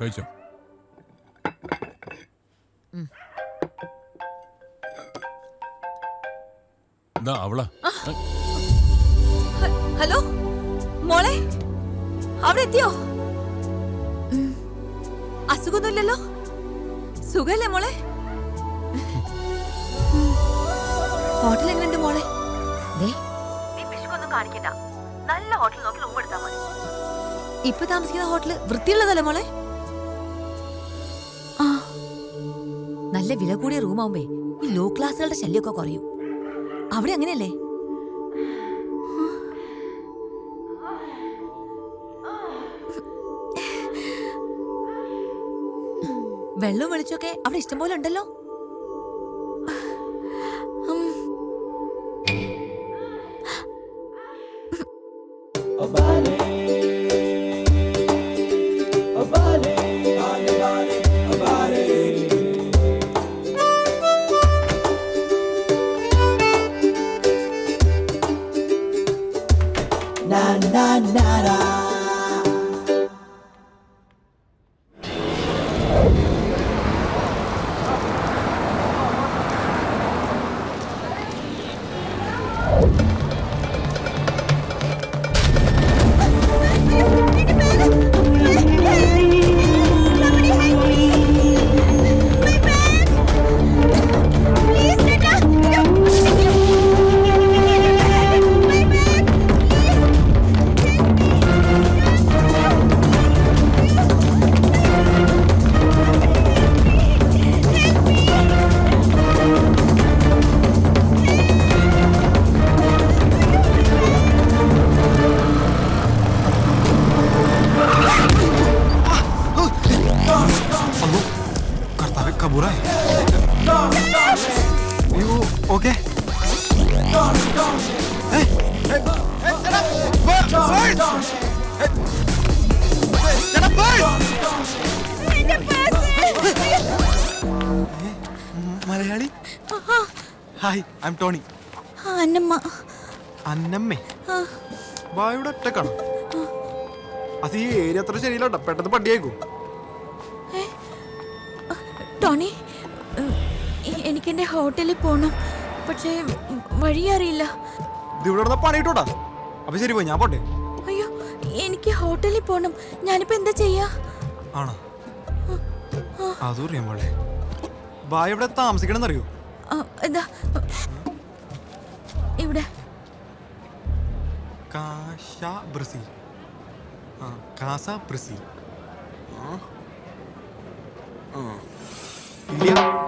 കഴിച്ചോ അവളാ. ഹലോ? മോളെ? അവിടെ എത്തിയോ. അസുഖമൊന്നുമില്ലല്ലോ? സുഖല്ലേ മോളെ? ഹോട്ടൽ എങ്ങനെയുണ്ട് മോളെ? ദേ. നല്ല ഹോട്ടൽ നോക്കി റൂം എടുത്താൽ മതി. ഇപ്പൊ താമസിക്കുന്ന ഹോട്ടൽ വൃത്തിയുള്ളതല്ലേ മോളെ? നല്ല വില കൂടിയ റൂമാവുമ്പേ ഈ ലോ ക്ലാസ്സുകളുടെ ശല്യമൊക്കെ കുറയും. അവിടെ അങ്ങനെയല്ലേ? വെള്ളവും വെളിച്ചൊക്കെ അവിടെ ഇഷ്ടംപോലെ ഉണ്ടല്ലോ. Malayali? Hi I am Tony Annamma. അന്നമ്മേ. വായുടെ ഒറ്റക്കാണോ അത് ഈ ഏരിയ അത്ര ശരിയില്ല പെട്ടെന്ന് പട്ടിയേക്കും ടോണി എനിക്കെന്റെ ഹോട്ടലിൽ പോണം. പക്ഷേ വഴി അറിയില്ല ഇത് ഇവിടെ പണിയിട്ടോട്ടാ അപ്പൊ ശരി പോയി ഞാൻ പോട്ടെ. ഹോട്ടലിൽ പോണം. ഞാനിപ്പോ എന്താ ചെയ്യാ? ആണോ? അതും അറിയാൻ ഇവിടെ താമസിക്കണം അറിയോ ഇവിടെ. കാശ ബ്രസീൽ. ആ കാസ ബ്രസീൽ. ആ. ആ. ഇല്ല.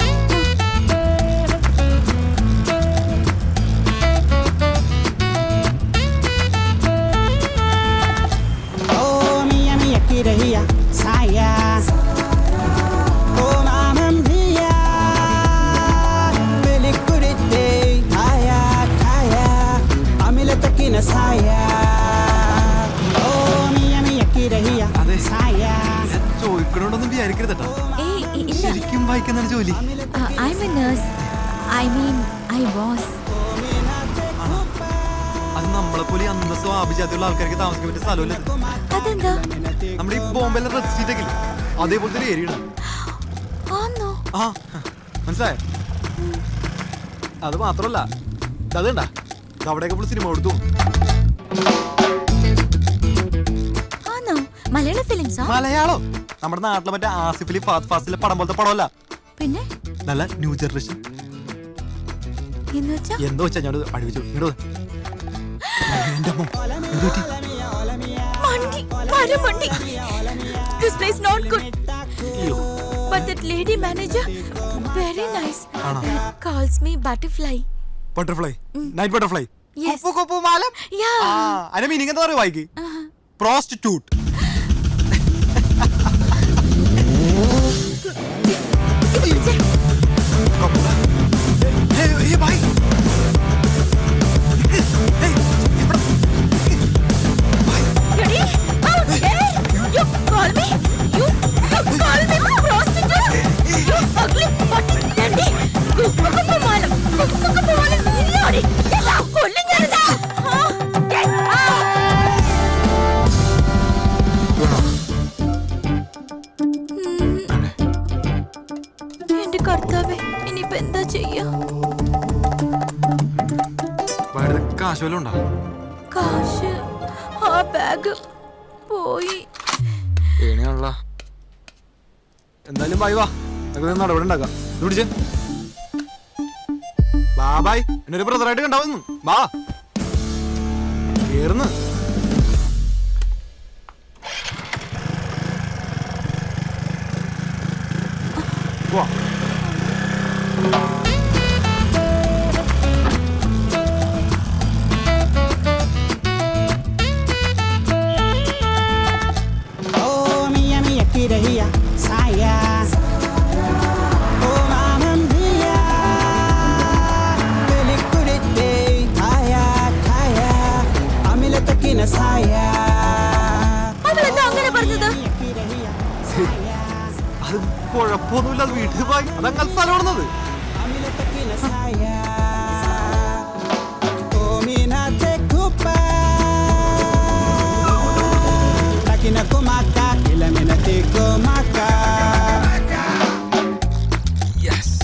ശരിക്കും ജോലി. I am a nurse I mean I was അത് നമ്മളെ പോലെ അന്തസ്സോ ആഭിജാതിയുള്ള ആൾക്കാർക്ക് താമസിക്കാൻ പറ്റിയ സ്ഥലമല്ല. അതെന്താ? നമ്മുടെ ഈ ബോംബെയിലെ റെഡ് സ്ട്രീറ്റ് ഒക്കെ? അതേപോലത്തെ ഒരു ഏരിയ മനസ്സിലായ ആ മനസ്സിലായോ? അത് മാത്രമല്ല അതുണ്ടാ. അവിടെയൊക്കെ ഫുൾ സിനിമ കൊടുത്തു മലയാള ഫിലിംസാ മലയാളം. നമ്മുടെ നാട്ടിലെ മറ്റേ ആസിഫലി ഫാസ്റ്റ് ഫാസ്റ്റിലെ പടം പോലത്തെ പടമല്ല. പിന്നെ? നല്ല ന്യൂ ജനറേഷൻ. എന്ന് വെച്ചാ? എന്തോ വെച്ചാ ഞാൻ അടിവിച്ചു ഇങ്ങോട്ട് വാ. എന്റെ അമ്മോ, എന്ത് പറ്റി? മണ്ടി മരം മണ്ടി. ദിസ് പ്ലേസ് നോട്ട് ഗുഡ് അയ്യോ, but that lady manager very nice ആണോ? Calls me butterfly butterfly night butterfly Yes. കുപ്പു കുപ്പു മാലം? യാ അതിന്റെ മീനിങ് എന്താ പറയുക വായിക്ക്? പ്രോസ്റ്റിറ്റ്യൂട്ട് കാശ് വല്ലതും ഉണ്ടോ കാശ്. ആ ബാഗ് പോയി. ഏണിയാണല്ല എന്തായാലും ബായ് വാ. നമുക്ക് നടപടി ഉണ്ടാക്കാം. ഇത് പിടിച്ചേ. ബാ ബായ്. എന്നെ ഒരു ബ്രദറായിട്ട് കണ്ടാവുന്നു ബാ കേറുന്നു. വാ kila minate kumaka. Yes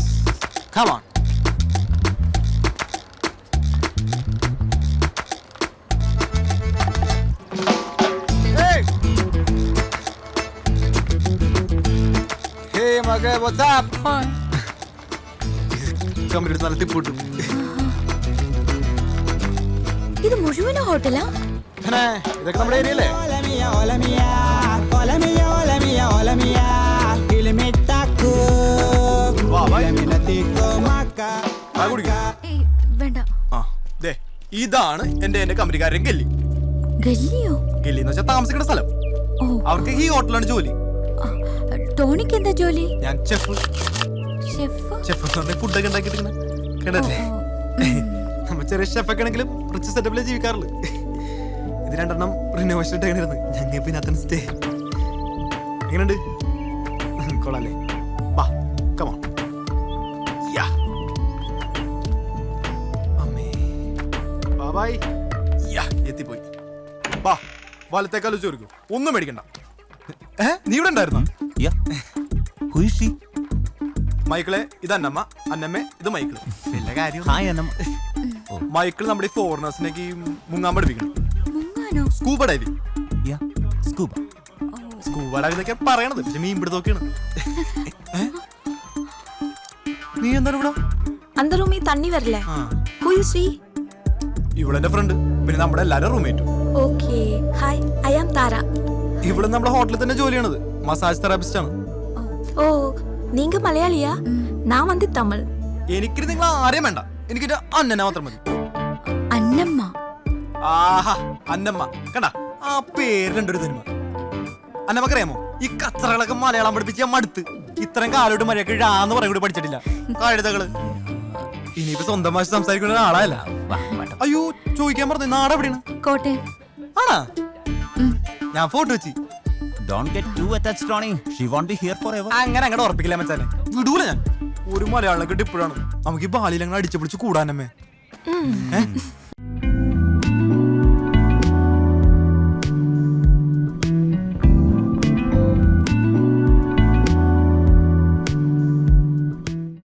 Hey! Hey, മകേ, what's up? കമ്പനി നല്ല പോട്ടു. ഇത് മുഴുവനും ഹോട്ടലാ? ഇതൊക്കെ നമ്മുടെ ഏരിയല്ലേ. വേണ്ട. ആ ദേ ഇതാണ് എന്റെ എന്റെ കമ്പനിക്കാരൻ ഗല്ലി. ഗല്ലിയോ? ഗല്ലി എന്ന് വെച്ചാൽ താമസിക്കുന്ന സ്ഥലം. അവർക്ക് ഈ ഹോട്ടലാണ് ജോലി. ടോണിക്ക് എന്താ ജോലി? ഞാൻ ചെഫ്. ഫുഡൊക്കെ ഉണ്ടാക്കിയിട്ട് കണ്ടല്ലേ നമ്മ ചെറിയ ഷെഫൊക്കെ ആണെങ്കിലും കുറച്ച് സെറ്റപ്പിലേ ജീവിക്കാറുള്ളു. ഇത് രണ്ടെണ്ണം റിനോവേഷൻ ഇട്ടേക്കണിരുന്നു ഞങ്ങൾ പിന്നെ അത്തന്നെ സ്റ്റേ എങ്ങനെയുണ്ട്? കൊള്ളാല്ലേ? വാ കമാ യാ. അമ്മേ. ബാബായ്. യാ എത്തിപ്പോയി. വാ ചോദിക്കും. ഒന്നും മേടിക്കണ്ട. ഏ? നീ ഇവിടെ ഉണ്ടായിരുന്നോ? യാ? മൈക്കിളെ ഇത് അന്നമ്മ. അന്നമ്മ ഇത് മൈക്കിൾ വലിയ കാര്യം ഹായ് അന്നമ്മ. മൈക്കിൾ നമ്മുടെ ഈ ഫോറിനേഴ്സിനേക്ക് മുങ്ങാൻ പഠിപ്പിക്കണം scuba diving scuba. Scuba diving എന്നൊക്കെ പറയണത്. പക്ഷെ മീൻ നോക്കിയാണ് നീ എന്താണ് ഇവിടെ? അന്ത റൂമിൽ തണ്ണി വരില്ലേ? ഇവളെന്റെ ഫ്രണ്ട് പിന്നെ നമ്മുടെ എല്ലാരും റൂംമേറ്റും okay hi I am Tara ഇവൾ നമ്മുടെ ഹോട്ടലിൽ തന്നെ ജോലി ചെയ്യണത്. മസാജ് തെറാപ്പിസ്റ്റ് ആണ്. ഓ. നീങ്ക മലയാളിയാ നാ വന്ന് തമിഴ് എനിക്ക് നിങ്ങൾ ആരെയും വേണ്ട. എനിക്ക് അന്നനെ മാത്രം മതി. അന്നമ്മ. ആഹാ അന്നമ്മ. കണ്ട ആ പേരിലുണ്ട് ഒരു തനിമ അന്നമ്മക്കറിയാമോ ഈ കച്ചറകളൊക്കെ മലയാളം പഠിപ്പിച്ച മടുത്ത്. ഇത്രയും കാലോട് മര്യാദയ്ക്ക് ഇഴാന്ന് പറയും കൂടി പഠിച്ചിട്ടില്ല. കഴുതകൾ ഇനിയിപ്പൊ സ്വന്തം ഭാഷ സംസാരിക്കുന്ന ആളല്ല അയ്യോ ചോദിക്കാൻ പറഞ്ഞു നാടെവിടെയാണ്? കോട്ടയം. ആണാ? ഞാൻ ഫോട്ടോ വെച്ചു. Don't to too Tony Ronnie. Won't be here forever അങ്ങനെ അങ്ങനെ ഉറപ്പിക്കില്ല മച്ചാനെ. വിടൂല ഞാൻ. ഒരു മലയാളം കിട്ടി ഇപ്പോഴാണ് നമുക്ക് ഈ ബാലിയിൽ അങ്ങനെ അടിച്ചു പിടിച്ച് കൂടാനമ്മേ. ഏ?